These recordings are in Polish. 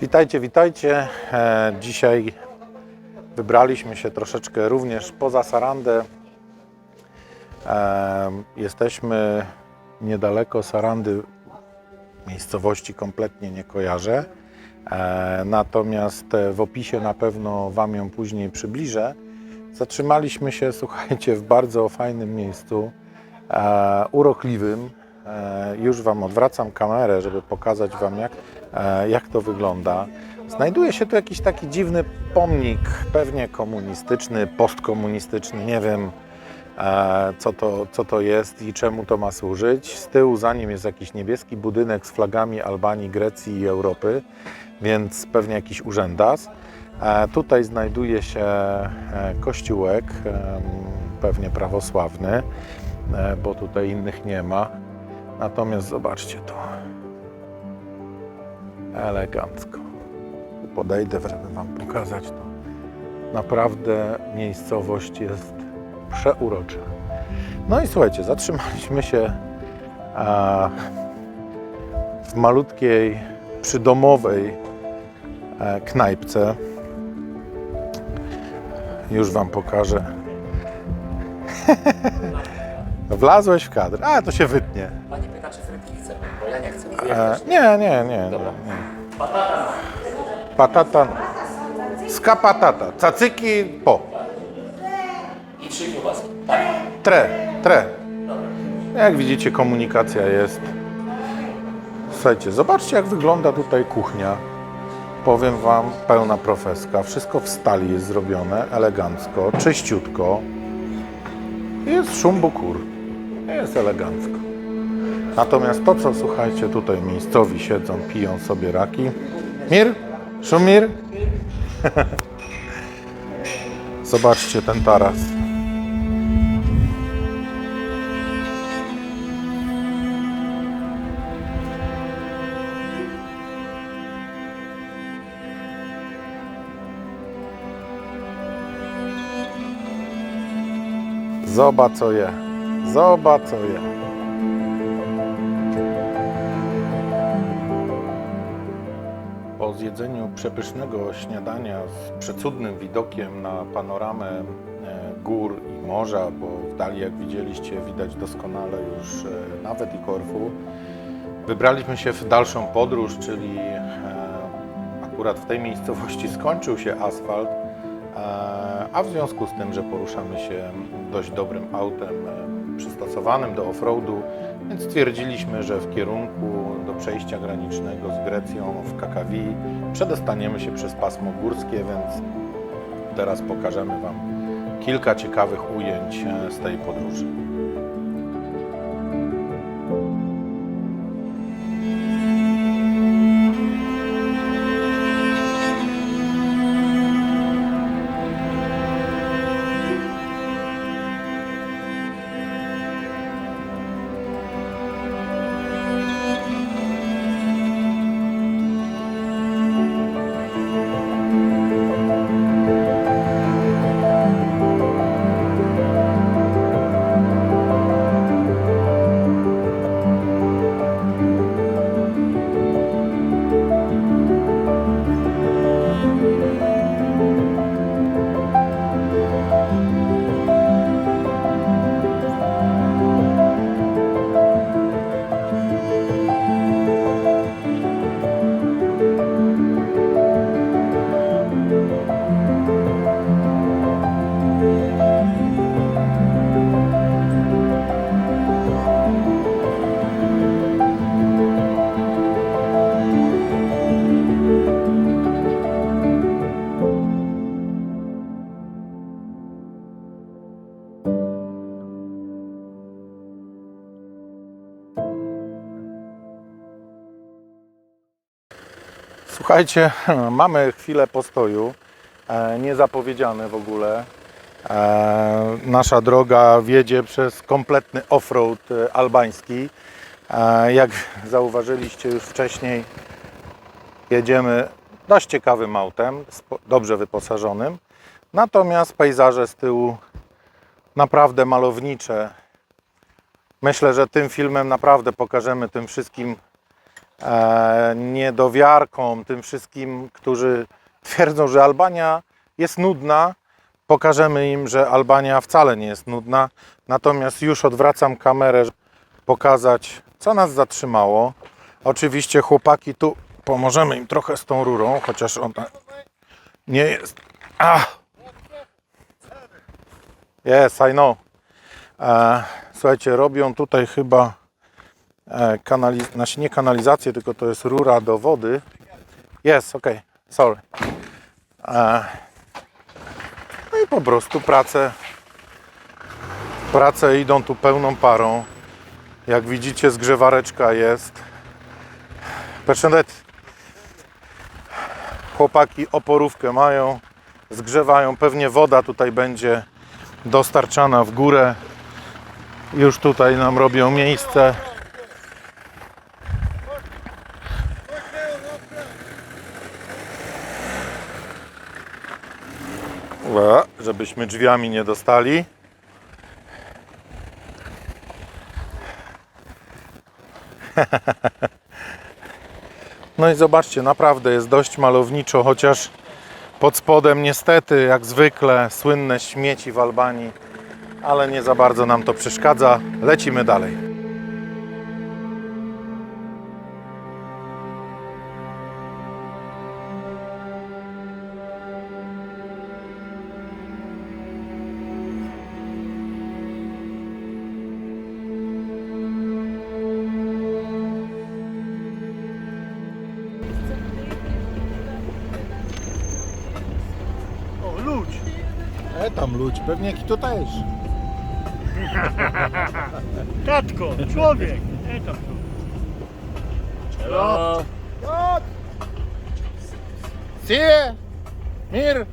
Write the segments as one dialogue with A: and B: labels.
A: Witajcie, witajcie. E, Dzisiaj wybraliśmy się troszeczkę również poza Sarandę. E, Jesteśmy niedaleko Sarandy, miejscowości kompletnie nie kojarzę. E, Natomiast w opisie na pewno Wam ją później przybliżę. Zatrzymaliśmy się, słuchajcie, w bardzo fajnym miejscu, urokliwym. E, już Wam odwracam kamerę, żeby pokazać Wam, jak, e, jak to wygląda. Znajduje się tu jakiś taki dziwny pomnik, pewnie komunistyczny, postkomunistyczny, nie wiem e, co to, co to jest i czemu to ma służyć. Z tyłu za nim jest jakiś niebieski budynek z flagami Albanii, Grecji i Europy, więc pewnie jakiś urzędas. Tutaj znajduje się kościółek, pewnie prawosławny, bo tutaj innych nie ma. Natomiast zobaczcie to. Elegancko. Podejdę, żeby Wam pokazać to. Naprawdę miejscowość jest przeurocza. No i słuchajcie, zatrzymaliśmy się w malutkiej, przydomowej e, knajpce. Już Wam pokażę. Wlazłeś w kadr. A, to się wytnie.
B: Pani pyta, czy frytki chce, bo ja nie chcę.
A: E, nie, nie, nie.
B: Dobra.
A: nie. Patata. Ska patata. Cacyki po.
B: I trzy kiełbaski. Tak.
A: Tre, tre. Jak widzicie, komunikacja jest. Słuchajcie, zobaczcie, jak wygląda tutaj kuchnia. Powiem Wam, pełna profeska. Wszystko w stali jest zrobione, elegancko, czyściutko. Jest szum bukur. Jest elegancko. Natomiast to, co słuchajcie, tutaj miejscowi siedzą, piją sobie raki. Mir? Szumir? Zobaczcie ten taras. Zobacz co je. Zobacz je. Po zjedzeniu przepysznego śniadania z przecudnym widokiem na panoramę e, gór i morza, bo w dali, jak widzieliście, widać doskonale już e, nawet i Korfu, wybraliśmy się w dalszą podróż, czyli e, akurat w tej miejscowości skończył się asfalt, a w związku z tym, że poruszamy się dość dobrym autem przystosowanym do offroadu, więc stwierdziliśmy, że w kierunku do przejścia granicznego z Grecją w Kakawi przedostaniemy się przez pasmo górskie, więc teraz pokażemy Wam kilka ciekawych ujęć z tej podróży. Słuchajcie, mamy chwilę postoju, e, niezapowiedziane w ogóle. E, Nasza droga wiedzie przez kompletny offroad e, albański. Jak zauważyliście już wcześniej, jedziemy dość ciekawym autem, dobrze wyposażonym. Natomiast pejzaże z tyłu naprawdę malownicze. Myślę, że tym filmem naprawdę pokażemy tym wszystkim niedowiarkom, tym wszystkim, którzy twierdzą, że Albania jest nudna, pokażemy im, że Albania wcale nie jest nudna. Natomiast już odwracam kamerę, żeby pokazać, co nas zatrzymało. Oczywiście chłopaki tu pomożemy im trochę z tą rurą, chociaż ona nie jest. Ah! Yes, I know. E, słuchajcie, robią tutaj chyba e, kanaliz- znaczy nie kanalizację, tylko to jest rura do wody. Jest, ok, sorry. E, no i po prostu prace, prace idą tu pełną parą. Jak widzicie, zgrzewareczka jest. Perszenet. Chłopaki oporówkę mają, zgrzewają. Pewnie woda tutaj będzie dostarczana w górę. Już tutaj nam robią miejsce. Ła, Żebyśmy drzwiami nie dostali. No i zobaczcie, naprawdę jest dość malowniczo, chociaż pod spodem niestety, jak zwykle, słynne śmieci w Albanii, ale nie za bardzo nam to przeszkadza. Lecimy dalej. Tam ludź, pewnie jaki to też.
C: Tatko, człowiek! E tam tu.
B: Hello.
A: Sie! Mir!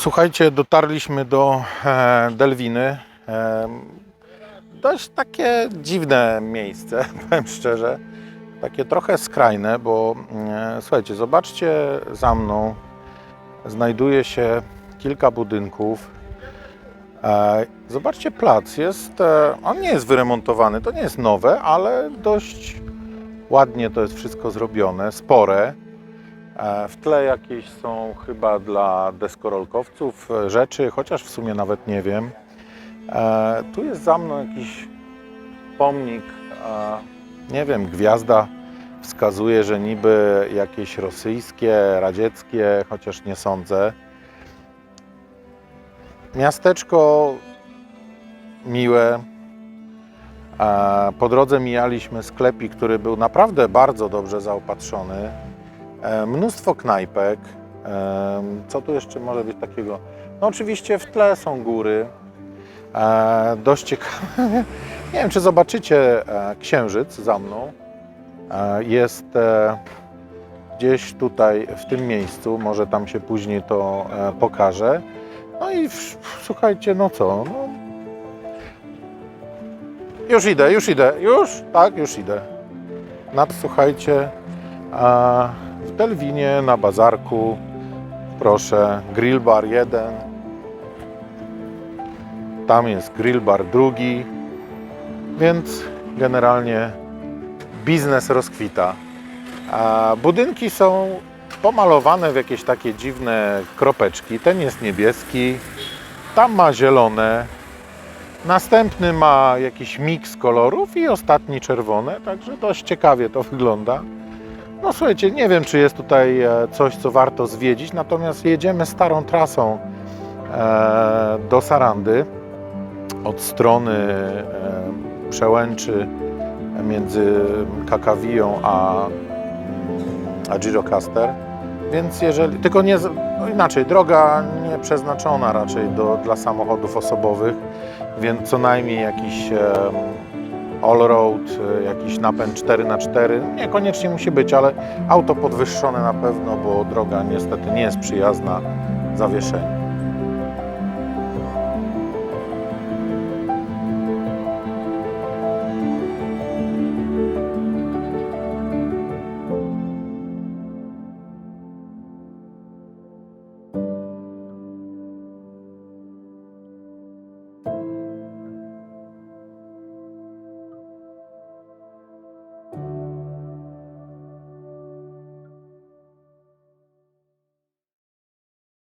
A: Słuchajcie, dotarliśmy do e, Delwiny. E, dość takie dziwne miejsce, powiem szczerze. Takie trochę skrajne, bo e, słuchajcie, zobaczcie za mną. Znajduje się kilka budynków. Zobaczcie plac, jest, on nie jest wyremontowany, to nie jest nowe, ale dość ładnie to jest wszystko zrobione, spore. E, W tle jakieś są chyba dla deskorolkowców e, rzeczy, chociaż w sumie nawet nie wiem. E, Tu jest za mną jakiś pomnik, nie wiem, gwiazda wskazuje, że niby jakieś rosyjskie, radzieckie, chociaż nie sądzę. Miasteczko miłe. Po drodze mijaliśmy sklepik, który był naprawdę bardzo dobrze zaopatrzony. E, Mnóstwo knajpek. E, Co tu jeszcze może być takiego? No oczywiście w tle są góry. E, Dość ciekawe. Nie wiem, czy zobaczycie księżyc za mną. Jest gdzieś tutaj w tym miejscu. Może tam się później to pokaże. No i słuchajcie, no co? No, już idę, już idę, już? Tak, już idę. Nad, słuchajcie, a w Delwinie na bazarku, proszę, grill bar jeden, tam jest grill bar drugi, więc generalnie biznes rozkwita. A budynki są pomalowane w jakieś takie dziwne kropeczki. Ten jest niebieski, tam ma zielone, następny ma jakiś miks kolorów i ostatni czerwone, także dość ciekawie to wygląda. No słuchajcie, nie wiem czy jest tutaj e, coś, co warto zwiedzić, natomiast jedziemy starą trasą e, do Sarandy od strony e, przełęczy między Kakawiją a, a Girocaster. Więc jeżeli, tylko nie, no inaczej, droga nie przeznaczona raczej do, dla samochodów osobowych, więc co najmniej jakiś all-road, e, jakiś napęd 4x4, niekoniecznie musi być, ale auto podwyższone na pewno, bo droga niestety nie jest przyjazna zawieszeniu.